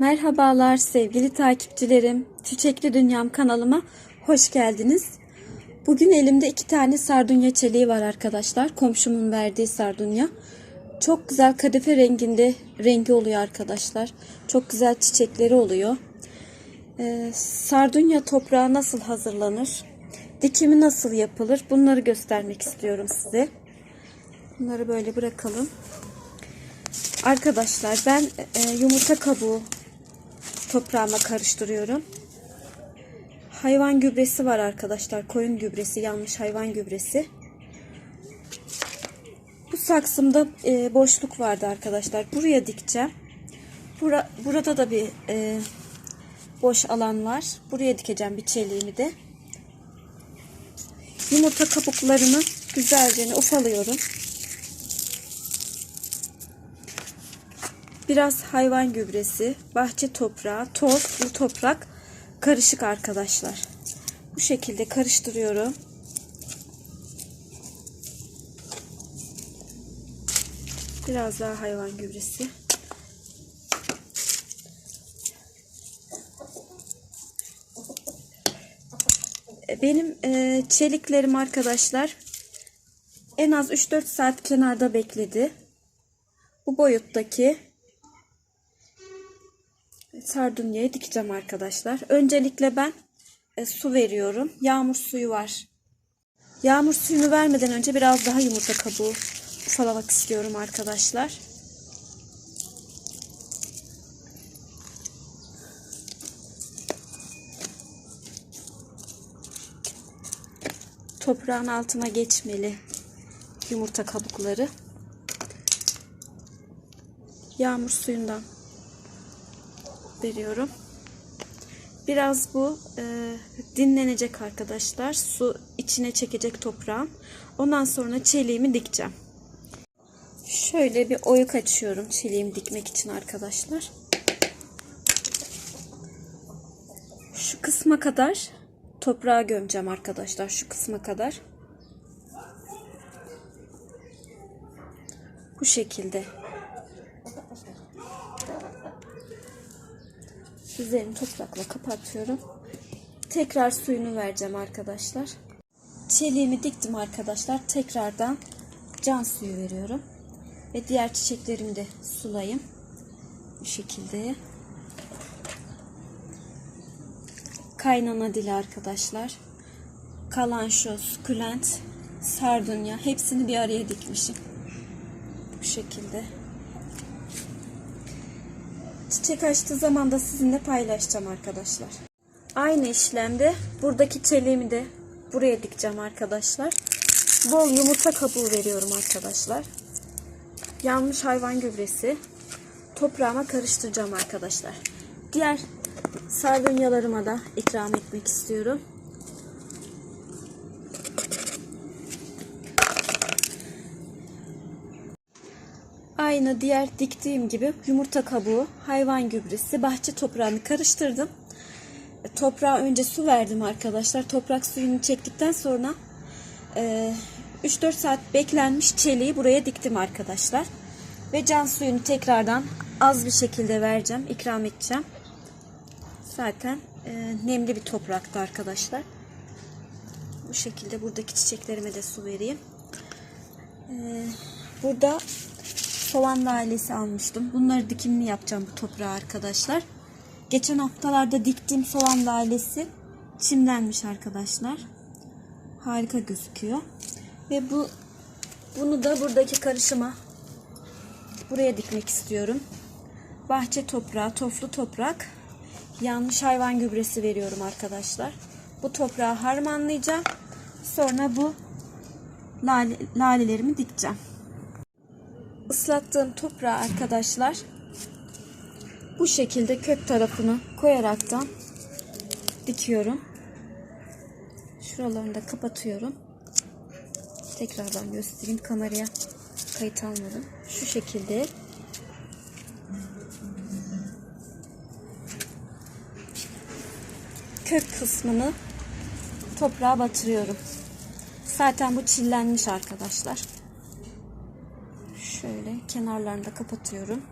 Merhabalar sevgili takipçilerim. Çiçekli Dünyam kanalıma hoş geldiniz. Bugün elimde iki tane sardunya çeliği var arkadaşlar. Komşumun verdiği sardunya. Çok güzel kadife renginde rengi oluyor arkadaşlar. Çok güzel çiçekleri oluyor. Ee, sardunya toprağı nasıl hazırlanır? Dikimi nasıl yapılır? Bunları göstermek istiyorum size. Bunları böyle bırakalım. Arkadaşlar ben e, yumurta kabuğu toprağıma karıştırıyorum. Hayvan gübresi var arkadaşlar. Koyun gübresi, yanmış hayvan gübresi. Bu saksımda e, boşluk vardı arkadaşlar. Buraya dikeceğim. Bura, burada da bir e, boş alan var. Buraya dikeceğim bir çeliğimi de. Yumurta kabuklarını güzelce ufalıyorum. Biraz hayvan gübresi, bahçe toprağı, toz, bu toprak karışık arkadaşlar. Bu şekilde karıştırıyorum. Biraz daha hayvan gübresi. Benim e, çeliklerim arkadaşlar en az 3-4 saat kenarda bekledi. Bu boyuttaki sardunyayı dikeceğim arkadaşlar. Öncelikle ben e, su veriyorum. Yağmur suyu var. Yağmur suyunu vermeden önce biraz daha yumurta kabuğu ufalamak istiyorum arkadaşlar. Toprağın altına geçmeli yumurta kabukları. Yağmur suyundan veriyorum. Biraz bu e, dinlenecek arkadaşlar. Su içine çekecek toprağın. Ondan sonra çeliğimi dikeceğim. Şöyle bir oyuk açıyorum çeliğimi dikmek için arkadaşlar. Şu kısma kadar toprağa gömeceğim arkadaşlar. Şu kısma kadar. Bu şekilde. Üzerini toprakla kapatıyorum. Tekrar suyunu vereceğim arkadaşlar. Çeliğimi diktim arkadaşlar. Tekrardan can suyu veriyorum. Ve diğer çiçeklerimi de sulayayım. Bu şekilde. Kaynana dili arkadaşlar. Kalanşoz, kulent, sardunya hepsini bir araya dikmişim. Bu şekilde. Çiçek açtığı zaman da sizinle paylaşacağım arkadaşlar. Aynı işlemde buradaki çeliğimi de buraya dikeceğim arkadaşlar. Bol yumurta kabuğu veriyorum arkadaşlar. Yanmış hayvan gübresi toprağıma karıştıracağım arkadaşlar. Diğer sardunyalarıma da ikram etmek istiyorum. Aynı diğer diktiğim gibi yumurta kabuğu, hayvan gübresi, bahçe toprağını karıştırdım. E, Toprağa önce su verdim arkadaşlar. Toprak suyunu çektikten sonra e, 3-4 saat beklenmiş çeliği buraya diktim arkadaşlar. Ve can suyunu tekrardan az bir şekilde vereceğim, ikram edeceğim. Zaten e, nemli bir toprakta arkadaşlar. Bu şekilde buradaki çiçeklerime de su vereyim. E, burada soğan ailesi almıştım. Bunları dikimini yapacağım bu toprağa arkadaşlar. Geçen haftalarda diktiğim soğan ailesi çimlenmiş arkadaşlar. Harika gözüküyor. Ve bu bunu da buradaki karışıma buraya dikmek istiyorum. Bahçe toprağı, toflu toprak, yanmış hayvan gübresi veriyorum arkadaşlar. Bu toprağı harmanlayacağım. Sonra bu lale, lalelerimi dikeceğim ıslattığım toprağı arkadaşlar bu şekilde kök tarafını koyaraktan dikiyorum. Şuralarını da kapatıyorum. Tekrardan göstereyim kameraya kayıt almadım. Şu şekilde kök kısmını toprağa batırıyorum. Zaten bu çillenmiş arkadaşlar. Şöyle kenarlarını da kapatıyorum.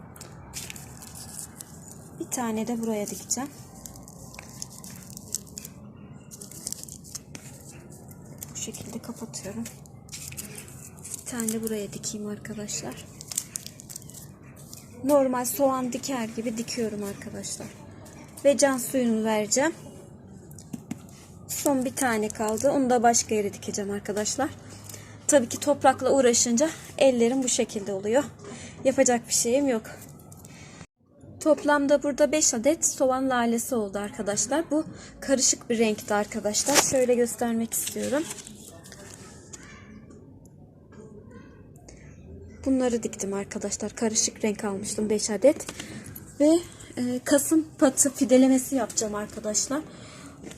Bir tane de buraya dikeceğim. Bu şekilde kapatıyorum. Bir tane de buraya dikeyim arkadaşlar. Normal soğan diker gibi dikiyorum arkadaşlar. Ve can suyunu vereceğim. Son bir tane kaldı. Onu da başka yere dikeceğim arkadaşlar. Tabii ki toprakla uğraşınca ellerim bu şekilde oluyor. Yapacak bir şeyim yok. Toplamda burada 5 adet soğan lalesi oldu arkadaşlar. Bu karışık bir renkti arkadaşlar. Şöyle göstermek istiyorum. Bunları diktim arkadaşlar. Karışık renk almıştım 5 adet. Ve e, kasım patı fidelemesi yapacağım arkadaşlar.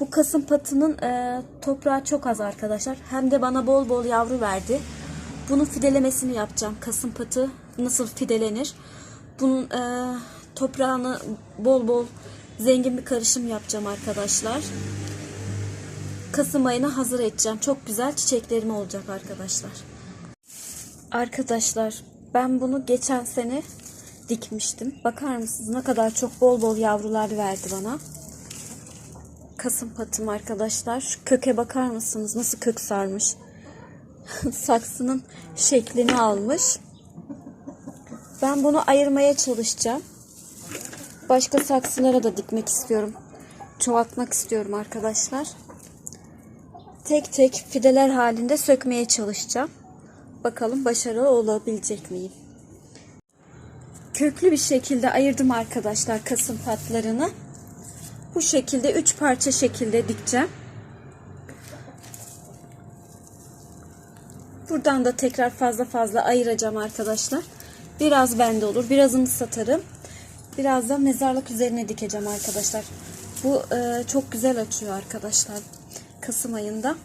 Bu kasım patının e, toprağı çok az arkadaşlar. Hem de bana bol bol yavru verdi. Bunun fidelemesini yapacağım. Kasım patı nasıl fidelenir? Bunun e, toprağını bol bol zengin bir karışım yapacağım arkadaşlar. Kasım ayına hazır edeceğim. Çok güzel çiçeklerim olacak arkadaşlar. Arkadaşlar ben bunu geçen sene dikmiştim. Bakar mısınız ne kadar çok bol bol yavrular verdi bana. Kasım patım arkadaşlar. Şu köke bakar mısınız? Nasıl kök sarmış. Saksının şeklini almış. Ben bunu ayırmaya çalışacağım. Başka saksılara da dikmek istiyorum. Çoğaltmak istiyorum arkadaşlar. Tek tek fideler halinde sökmeye çalışacağım. Bakalım başarılı olabilecek miyim? Köklü bir şekilde ayırdım arkadaşlar kasım patlarını. Bu şekilde 3 parça şekilde dikeceğim. Buradan da tekrar fazla fazla ayıracağım arkadaşlar. Biraz bende olur. Birazını satarım. Biraz da mezarlık üzerine dikeceğim arkadaşlar. Bu e, çok güzel açıyor arkadaşlar. Kasım ayında.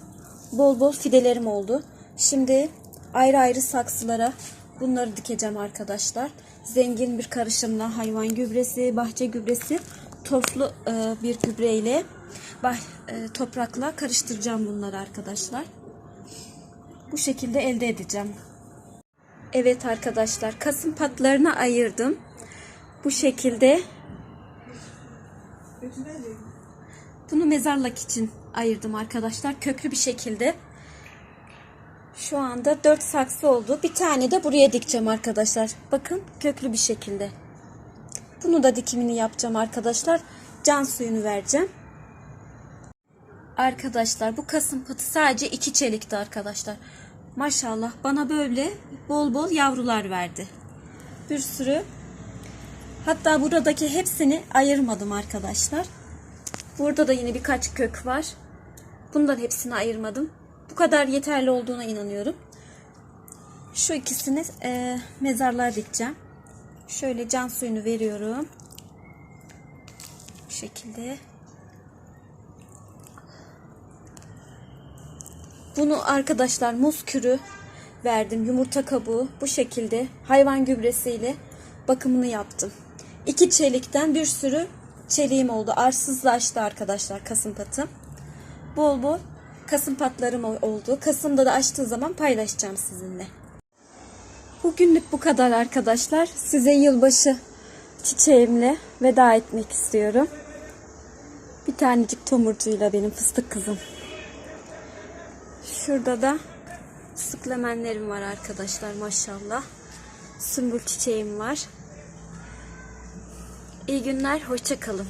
Bol bol fidelerim oldu. Şimdi ayrı ayrı saksılara bunları dikeceğim arkadaşlar. Zengin bir karışımla hayvan gübresi, bahçe gübresi, toflu e, bir gübreyle bah, e, toprakla karıştıracağım bunları arkadaşlar. Bu şekilde elde edeceğim. Evet arkadaşlar kasım patlarını ayırdım. Bu şekilde bunu mezarlık için ayırdım arkadaşlar. Köklü bir şekilde. Şu anda 4 saksı oldu. Bir tane de buraya dikeceğim arkadaşlar. Bakın köklü bir şekilde. Bunu da dikimini yapacağım arkadaşlar. Can suyunu vereceğim. Arkadaşlar bu kasım patı sadece iki çelikti arkadaşlar. Maşallah bana böyle bol bol yavrular verdi. Bir sürü. Hatta buradaki hepsini ayırmadım arkadaşlar. Burada da yine birkaç kök var. Bundan hepsini ayırmadım. Bu kadar yeterli olduğuna inanıyorum. Şu ikisini e, mezarlığa dikeceğim. Şöyle can suyunu veriyorum. Bu şekilde. Bunu arkadaşlar muz kürü verdim. Yumurta kabuğu bu şekilde hayvan gübresiyle bakımını yaptım. İki çelikten bir sürü çeliğim oldu. Arsızlaştı arkadaşlar kasım patım. Bol bol kasım patlarım oldu. Kasım'da da açtığı zaman paylaşacağım sizinle. Bugünlük bu kadar arkadaşlar. Size yılbaşı çiçeğimle veda etmek istiyorum. Bir tanecik tomurcuğuyla benim fıstık kızım. Şurada da sıklemenlerim var arkadaşlar maşallah. Sümbül çiçeğim var. İyi günler, hoşça kalın.